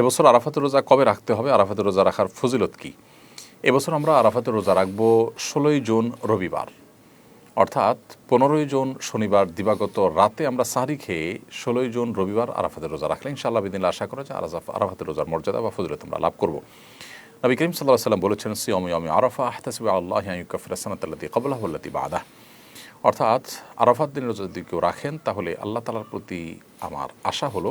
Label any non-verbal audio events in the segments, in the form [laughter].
এবছর আরাফাতের রোজা কবে রাখতে হবে? আরাফাতের রোজা রাখার ফজিলত কী? এবছর আমরা আরাফাতের রোজা রাখব ষোলোই জুন রবিবার। অর্থাৎ পনেরোই জুন শনিবার দিবাগত রাতে আমরা সাহারি খেয়ে ষোলোই জুন রবিবার আরাফাতের রোজা রাখলে ইনশাআল্লাহ বিদিন আশা করা যায় আরাফা আরাফাতের রোজার মর্যাদা বা ফজিলত আমরা লাভ করব। নবী করিম সাল্লাহ সাল্লাম বলেছেন, সিয়মি অমি আরাফা আহতাসিব আল্লাহ ইউকাফিরাসানাতি কবলাহুল্লাতি বাদা অর্থাৎ আরাফাত দিনের রোজা যদি কেউ রাখেন, তাহলে আল্লাহ তালার প্রতি আমার আশা হলো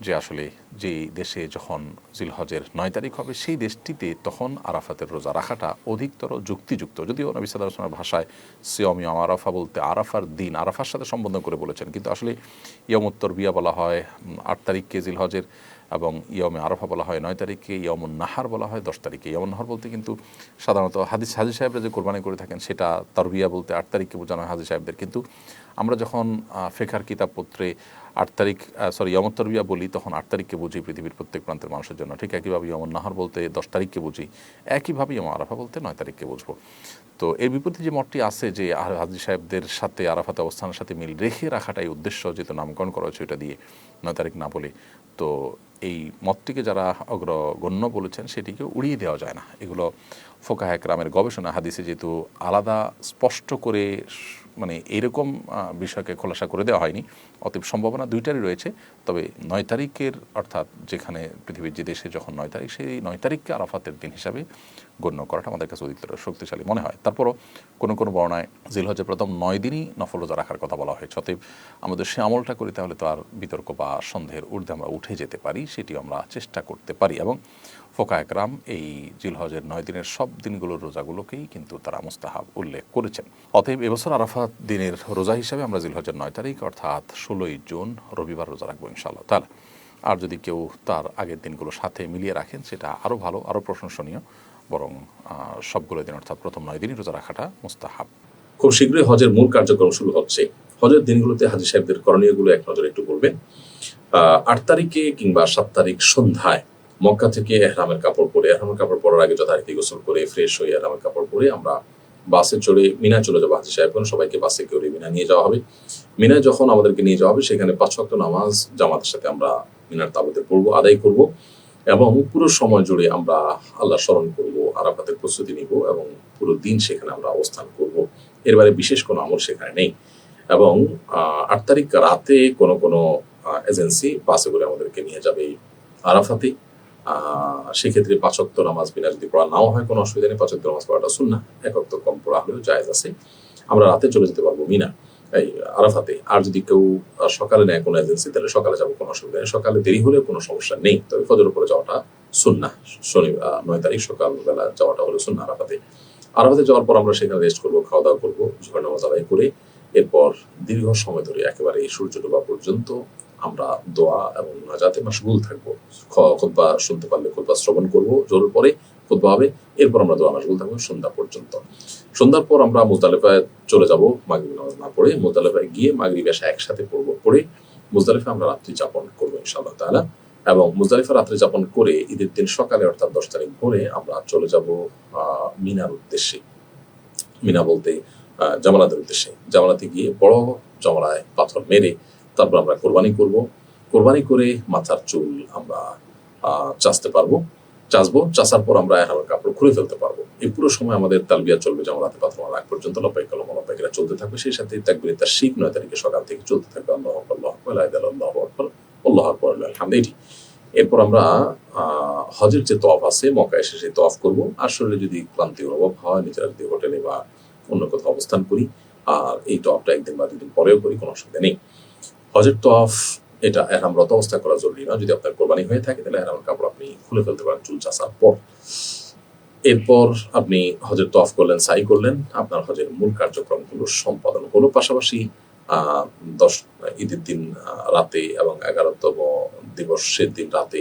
যে আসলে যে দেশে যখন জিলহজের নয় তারিখ হবে, সেই দেশটিতে তখন আরাফাতের রোজা রাখাটা অধিকতর যুক্তিযুক্ত। যদিও নবী সাল্লাহ ভাষায় সিয়মি আরাফা বলতে আরাফার দিন, আরাফার সাথে সম্বোধন করে বলেছেন। কিন্তু আসলে ইয়মোত্তর বিয়া বলা হয় আট তারিখকে জিলহজের এবং ইয়মে আরফা বলা হয় নয় তারিখে ইয়মুন নাহার বলা হয় দশ তারিখে। ইয়মুন নাহার বলতে কিন্তু সাধারণত হাদিস হাজি সাহেবরা যে কোরবানি করে থাকেন সেটা তরবিয়া বলতে আট তারিখকে বোঝানো হয় হাজি সাহেবদের। কিন্তু আমরা যখন ফেখার কিতাবপত্রে আট তারিখ সরি ইয়মত তরবিয়া বলি, তখন আট তারিখকে বুঝি পৃথিবীর প্রত্যেক প্রান্তের মানুষের জন্য। ঠিক একইভাবে ইয়মন নাহার বলতে দশ তারিখকে বুঝি, একইভাবে ইয়ম আরাফা বলতে নয় তারিখকে বুঝব। তো এর বিপরীতে যে মতটি আছে, যে হাজি সাহেবদের সাথে, আরাফাতে অবস্থানের সাথে মিল রেখে রাখাটাই উদ্দেশ্য, যেহেতু নামকরণ করা হয়েছে ওইটা দিয়ে নয় তারিখ না বলে। তো এই মতটিকে যারা অগ্রগণ্য বলেছেন সেটিকে উড়িয়ে দেওয়া যায় না। এগুলো ফোকা একরামের গবেষণা হাদিসে যেহেতু আলাদা স্পষ্ট করে মানে এরকম বিষয়কে খোলাসা করে দেওয়া হয়নি। অতএব সম্ভাবনা দুইটারই রয়েছে। তবে নয় তারিখের অর্থাৎ যেখানে পৃথিবীর যে দেশে যখন নয় তারিখ, সেই নয় তারিখকে আরাফাতের দিন হিসাবে গণ্য করাটা আমাদের কাছে অধিকতর শক্তিশালী মনে হয়। তারপরও কোনো কোনো বর্ণায় জিলহজের প্রথম নয় দিনই নফল রোজা রাখার কথা বলা হয়েছে। অতএব আমাদের সে আমলটা করি তাহলে তো আর বিতর্ক বা সন্দেহের ঊর্ধ্বে আমরা উঠে যেতে পারি সেটি আমরা চেষ্টা করতে পারি। এবং ফোকা একরাম এই জিলহজের নয় দিনের সব দিনগুলোর রোজাগুলোকেই কিন্তু তারা মুস্তাহাব উল্লেখ করেছেন। অতএব এবছর আরাফাত দিনের রোজা হিসাবে আমরা জিলহজের নয় তারিখ অর্থাৎ ষোলোই জুন রবিবার রোজা রাখব ইনশাআল্লাহ তাহলে আর যদি কেউ তার আগের দিনগুলো সাথে মিলিয়ে রাখেন, সেটা আরও ভালো, আরও প্রশংসনীয়। বরং সবগুলো দিন অর্থাৎ প্রথম নয় দিনই রোজা রাখাটা মুস্তাহাব। খুব শীঘ্রই হজের মূল কার্যক্রম শুরু হচ্ছে। হজের দিনগুলোতে হাজি সাহেবদের করণীয়গুলো এক নজরে একটু বলবেন। আট তারিখে কিংবা সাত তারিখ সন্ধ্যায় মক্কা থেকে এহরামের কাপড় পরে, এহরামের কাপড় পরার আগে যথারীতি গোসল করে ফ্রেশ হয়ে এহরামের কাপড় পরে আমরা বাসে চড়ে মিনা চলে যাব হাজি সাহেব সবাইকে বাসে করে মিনা নিয়ে যাওয়া হবে। মিনা যখন আমাদেরকে নিয়ে যাওয়া হবে, সেখানে পাঁচ নামাজ জামাতের সাথে আমরা মিনার তাবুতে পড়ব, আদায় করব। এবং পুরো সময় জুড়ে আমরা আল্লাহ স্মরণ করব, আরাফাতের প্রস্তুতি নিব এবং পুরো দিন সেখানে আমরা অবস্থান করব। এর বাইরে বিশেষ কোনো আমল সেখানে নেই। এবং আট তারিখ রাতে কোনো কোনো এজেন্সি বাসে করে আমাদেরকে নিয়ে যাবে আরাফাতে। সেক্ষেত্রে পাঁচক্ত নামাজ বিনা যদি পড়া নাও হয়, কোনো অসুবিধা নেই। পাঁচক্ত নামাজ পড়াটা শুন না একক্ত কম পড়া হলেও জায়েজ আছে। আমরা রাতে চলে যেতে পারব মিনা। আরাফাতে। আর যদি কেউ সকালে নেয় কোনো এজেন্সি তাহলে সকালে যাব কোনো অসুবিধা নেই। সকালে দেরি হলে কোনো সমস্যা নেই। তবে ফজর উপরে যাওয়াটা শুননা শনি নয় তারিখ সকালবেলা যাওয়াটা হলো শুননা আরাফাতে। আরাফাতে যাওয়ার পর আমরা সেখানে রেস্ট করব খাওয়া দাওয়া করব ঝড় নামাজ আদায় করে। এরপর দীর্ঘ সময় ধরে একেবারে সূর্য ডোবা পর্যন্ত আমরা দোয়া এবং নাজাতে মাসগুল থাকব। খোদবা শুনতে পারলে খোদবা শ্রবণ করব। জোর পরে খোদবা হবে। এরপর আমরা দোয়া মাসগুল থাকব সন্ধ্যা পর্যন্ত। সন্ধ্যার পর আমরা চলে যাব মাগরিব নামাজ না পড়ে গিয়ে মাগরিব একসাথে পড়ে মুজদালিফা আমরা রাত্রি যাপন করব ইনশাআল্লাহ এবং মুজদালিফা রাত্রি যাপন করে ঈদের দিন সকালে অর্থাৎ দশ তারিখ ভোরে আমরা চলে যাব মিনার উদ্দেশ্যে। মিনা বলতে জামালাতের উদ্দেশ্যে। জামালাতে গিয়ে বড় জমলায় পাথর মেরে তারপর আমরা কোরবানি করব। কোরবানি করে মাথার চুল আমরা চাষতে পারব। চাষবো চাষার পর আমরা আমার কাপড় খুলে ফেলতে পারব। এই পুরো সময় আমাদের তালবিয়া চলবে যেমন রাতে পাত্র আগ পর্যন্ত লপাই কলম লপাইকেরা চলতে থাকবে। সেই সাথে তাকবির তার শিখ নয় তারিখে সকাল থেকে চলতে থাকবে। আল্লাহ আল্লাহ আল্লাহ আকবর, আল্লাহ আলহামদ এটি। এরপর আমরা হজের যে তফ আছে মকা এসে সেই তফ করব। আর শরীরে যদি ক্লান্তি অনুভব হয়, নিজেরা যদি হোটেলে বা অন্য কোথাও অবস্থান করি, আর এই টপটা একদিন বা দুদিন পরেও করি, কোনো অসুবিধা নেই। হজের তফ এটা এহরামরত অবস্থা করা জরুরি না। যদি আপনার কোরবানি হয়ে থাকে, তাহলে এহরামের কাপড় আপনি খুলে ফেলতে পারেন চুল চাষার পর। এরপর আপনি হজের তফ করলেন, সাই করলেন, আপনার হজের মূল কার্যক্রমগুলো সম্পাদন হলো। পাশাপাশি দশ, ঈদের দিন রাতে এবং এগারোতম দিবসের দিন রাতে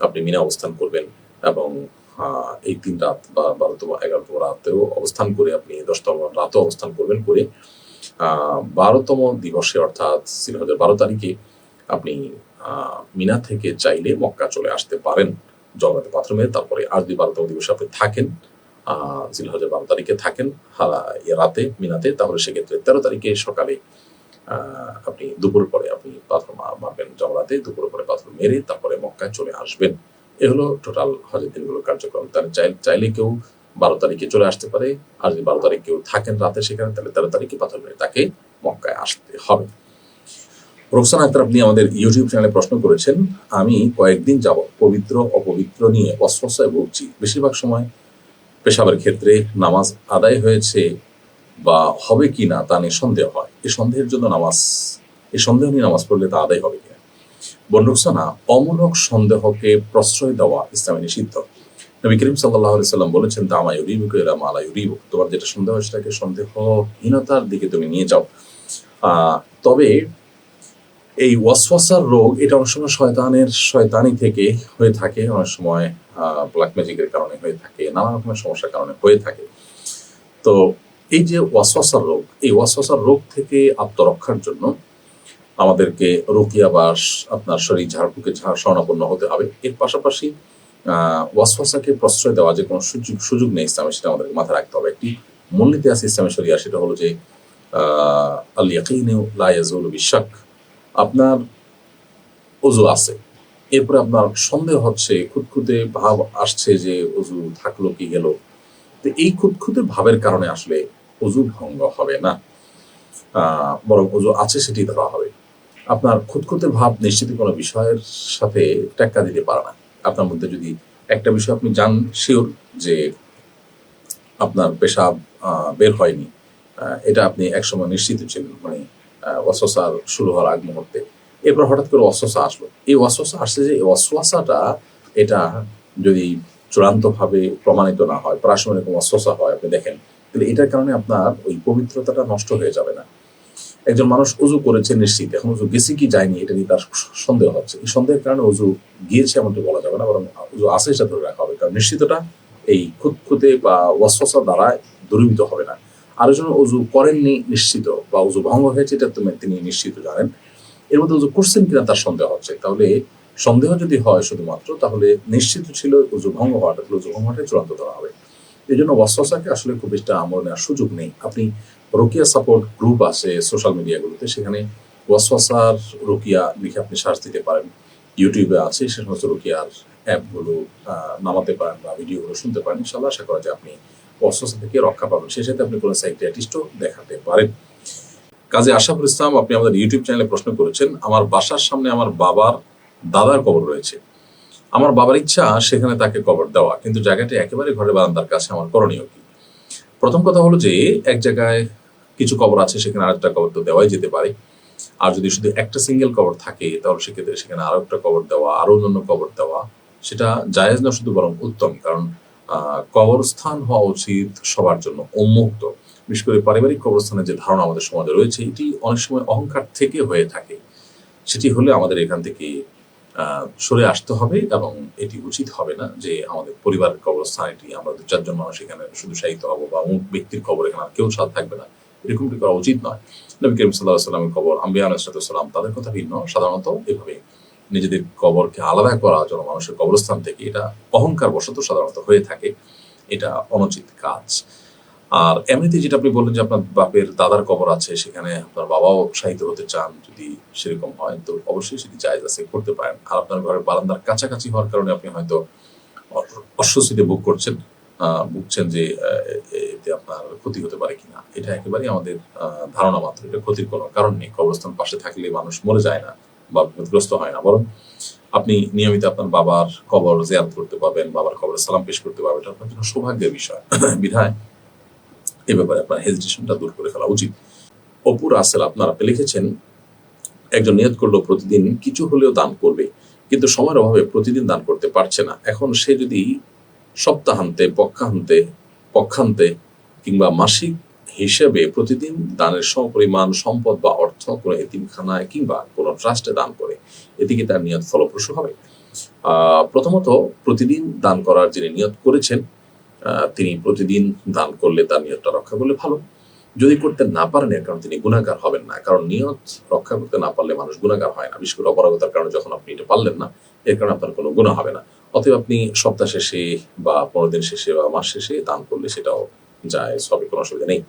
আপনি মিনা অবস্থান করবেন এবং এই তিন রাত বা বারোতম, এগারোতম রাতেও অবস্থান করে আপনি দশতম রাতেও অবস্থান করবেন করে বারোতম দিবসে অর্থাৎ সিলহজের বারো তারিখে আপনি মিনা থেকে চাইলে মক্কা চলে আসতে পারেন। জগন্নাথ পাথর মেরে তারপরে আর যদি বারোতম দিবসে আপনি থাকেন। জিলহজের বারো তারিখে থাকেন রাতে, মিনাতে। তাহলে সেক্ষেত্রে তেরো তারিখে সকালে আপনি দুপুর পরে আপনি পাথর মারবেন জমরাতে দুপুর পরে পাথর মেরে তারপরে মক্কায় চলে আসবেন। এ হলো টোটাল হজের দিনগুলোর কার্যক্রম। তাহলে চাই- চাইলে কেউ বারো তারিখে চলে আসতে পারে। আর যদি বারো তারিখ কেউ থাকেন রাতে সেখানে, তাহলে তেরো তারিখে পাথর মেরে তাকে মক্কায় আসতে হবে। রোকসান আক্তার আপনি আমাদের ইউটিউব চ্যানেলে প্রশ্ন করেছেন, আমি কয়েকদিন যাব পবিত্র, অপবিত্র নিয়ে অস্বস্থায় ভুগছি বেশিরভাগ সময় পেশাবের ক্ষেত্রে নামাজ আদায় হয়েছে বা হবে কি না তা নিয়ে সন্দেহ হয়। এই সন্দেহের জন্য নামাজ এই সন্দেহ নিয়ে নামাজ পড়লে তা আদায় হবে কিনা? বন্ডুকসানা অমূলক সন্দেহকে প্রশ্রয় দেওয়া ইসলামে নিষিদ্ধ। নবী করিম সাল্লাহ সাল্লাম বলেছেন, দামা ইউরিবুক এরা মালা ইউরিবুক। তোমার যেটা সন্দেহ সেটাকে সন্দেহহীনতার দিকে তুমি নিয়ে যাও। তবে এই ওয়াসওয়াসার রোগ, এটা অনেক সময় শয়তানের, শয়তানি থেকে হয়ে থাকে, অনেক সময় ব্ল্যাক ম্যাজিকের কারণে হয়ে থাকে, নানা রকমের সমস্যার কারণে হয়ে থাকে। তো এই যে ওয়াসওয়াসার রোগ, এই ওয়াসওয়াসার রোগ থেকে আত্মরক্ষার জন্য আমাদেরকে রোকিয়া বাস আপনার শরীর ঝাড়ফুঁকে ঝাড় স্বর্ণাপন্ন হতে হবে। এর পাশাপাশি ওয়াসওয়াসাকে প্রশ্রয় দেওয়া যে কোনো সুযোগ সুযোগ নেই ইসলামে, সেটা আমাদেরকে মাথায় রাখতে হবে। একটি মূলনীতি আছে ইসলামে শরিয়া, সেটা হলো যে আল ইয়াকিনু লা ইয়াজুলু বিশাক আপনার অজু আছে। এরপরে আপনার সন্দেহ হচ্ছে, খুঁতখুঁতে ভাব আসছে যে অজু থাকল কি গেল। তো এই খুঁতখুঁতে ভাবের কারণে আসলে অজু ভঙ্গ হবে না। বরং অজু আছে সেটি ধরা হবে। আপনার খুঁতখুঁতে ভাব নিশ্চিত কোনো বিষয়ের সাথে টেক্কা দিতে পারে না। আপনার মধ্যে যদি একটা বিষয় আপনি জান শিওর যে আপনার পেশাব বের হয়নি এটা আপনি একসময় নিশ্চিত ছিলেন। মানে অস্বসার শুরু হওয়ার আগ মুহূর্তে। এরপর হঠাৎ করে অস্বসা আসলো। এই অস্বসা আসছে যে, এই এটা যদি চূড়ান্তভাবে প্রমাণিত না হয় এরকম অস্বসা হয়, আপনি দেখেন, তাহলে এটার কারণে আপনার ওই পবিত্রতাটা নষ্ট হয়ে যাবে না। একজন মানুষ উজু করেছে নিশ্চিত, এখন উজু গেছে কি যায়নি, এটা নিয়ে তার সন্দেহ হচ্ছে। এই সন্দেহের কারণে উজু গিয়েছে এমনটি বলা যাবে না, বরং উজু আছে সেটা ধরে রাখা হবে। কারণ নিশ্চিতটা এই খুঁতখুঁতে বা ওয়াসওয়াসা দ্বারা দূরীভূত হবে না। আরেকজন উজু করেননি নিশ্চিত বা উজু ভঙ্গ হয়েছে, এটা তুমি তিনি নিশ্চিত জানেন। এর মধ্যে উজু করছেন কিনা তার সন্দেহ হচ্ছে তাহলে সন্দেহ যদি হয় শুধুমাত্র, তাহলে নিশ্চিত ছিল উজু ভঙ্গ হওয়াটা, তাহলে উজু ভঙ্গ হওয়াটাই চূড়ান্ত ধরা হবে। এই জন্য ওয়াসওয়াসাকে আসলে খুব বেশি আমল নেওয়ার সুযোগ নেই। আপনি রোকিয়া সাপোর্ট গ্রুপ আছে সোশ্যাল মিডিয়াগুলোতে, সেখানে ওয়াসওয়াসার রোকিয়া লিখে আপনি সার্চ দিতে পারেন। ইউটিউবে আছে, সে সমস্ত রোকিয়ার অ্যাপগুলো নামাতে পারেন বা ভিডিওগুলো শুনতে পারেন। ইনশাল্লাহ আশা করা যায় আপনি অস্বস্থ থেকে রক্ষা পাবেন। সেই সাথে আপনি কোনো সাইকিয়াট্রিস্টও দেখাতে পারেন। কাজে আশাফুল ইসলাম, আপনি আমাদের ইউটিউব চ্যানেলে প্রশ্ন করেছেন, আমার বাসার সামনে আমার বাবার দাদার কবর রয়েছে। আমার বাবার ইচ্ছা সেখানে তাকে কবর দেওয়া, কিন্তু জায়গাটি একেবারে ঘরের বারান্দার কাছে, আমার করণীয় কি? প্রথম কথা হলো যে, এক জায়গায় কিছু কবর আছে, সেখানে আরেকটা কবর তো দেওয়াই যেতে পারে। আর যদি শুধু একটা সিঙ্গেল কবর থাকে, তাহলে সেক্ষেত্রে সেখানে আরও একটা কবর দেওয়া আরও অন্যান্য কবর দেওয়া, সেটা জায়েজ না শুধু বরং উত্তম। কারণ কবরস্থান হওয়া উচিত, সবার জন্য উন্মুক্ত। বিশেষ করে পারিবারিক কবরস্থানের যে ধারণা আমাদের সমাজে রয়েছে, এটি অনেক সময় অহংকার থেকে হয়ে থাকে। সেটি হলে আমাদের এখান থেকে সরে আসতে হবে এবং এটি উচিত হবে না যে আমাদের পরিবারের কবরস্থান, এটি আমরা দু চারজন মানুষ এখানে শুধু সাহিত্য হব বা অমুক ব্যক্তির কবর এখানে কেউ সাথ থাকবে না। এরকমটি করা উচিত নয়। নবী করিম সাল্লাহ সাল্লামের কবর, আম্বিয়া আলাইসালাম তাদের কথা ভিন্ন। সাধারণত এভাবে নিজেদের কবরকে আলাদা করা যেন মানুষের কবরস্থান থেকে এটা অহংকার বশত সাধারণত হয়ে থাকে। এটা অনুচিত কাজ। আর এমনিতে যেটা আপনি বললেন যে আপনার বাপের দাদার কবর আছে, সেখানে আপনার বাবাও সাহিত্য হতে চান যদি সেরকম হয়, তো অবশ্যই সেটি জায়জ আছে, করতে পারেন। আর আপনার ঘরের বারান্দার কাছাকাছি হওয়ার কারণে আপনি হয়তো অস্বস্তিতে বুক করছেন ভুগছেন যে এতে আপনার ক্ষতি হতে পারে কিনা। এটা একেবারেই আমাদের ধারণা মাত্র, এটা ক্ষতির কোনো কারণ নেই। কবরস্থান পাশে থাকলে মানুষ মরে যায় না। বা বিপদগ্রস্ত হয় না। বরং আপনি নিয়মিত আপনার বাবার কবর জিয়ারত করতে পারবেন, বাবার কবরে সালাম পেশ করতে পারবেন। এটা আপনার জন্য সৌভাগ্যের বিষয়। [clears throat] বিধায় এ ব্যাপারে আপনার হেজিটেশনটা দূর করে ফেলা উচিত। অপুর আসেল আপনারা, আপনি লিখেছেন, একজন নিয়ত করল প্রতিদিন কিছু হলেও দান করবে, কিন্তু সময়ের অভাবে প্রতিদিন দান করতে পারছে না। এখন সে যদি সপ্তাহান্তে, পক্ষান্তে পক্ষান্তে কিংবা মাসিক হিসেবে প্রতিদিন দানের সমপরিমাণ সম্পদ বা অর্থ কোনো এতিমখানায় কিংবা কোনো ট্রাস্টে দান করে। এদিকে তার নিয়ত ফলপ্রসূ হবে। প্রথমত প্রতিদিন দান করার যিনি নিয়ত করেছেন তিনি প্রতিদিন দান করলে তার নিয়তটা রক্ষা করলে ভালো। যদি করতে না পারেন, এর কারণ তিনি গুণাগার হবেন না। কারণ নিয়ত রক্ষা করতে না পারলে মানুষ গুণাগার হয় না। বিশেষ করে অপারগতার কারণে যখন আপনি এটা পারলেন না, এর কারণে আপনার কোনো গুণা হবে না। অতএব আপনি সপ্তাহ শেষে বা পনেরো দিন শেষে বা মাস শেষে দান করলে সেটাও যায় সবে কোনো অসুবিধা নেই।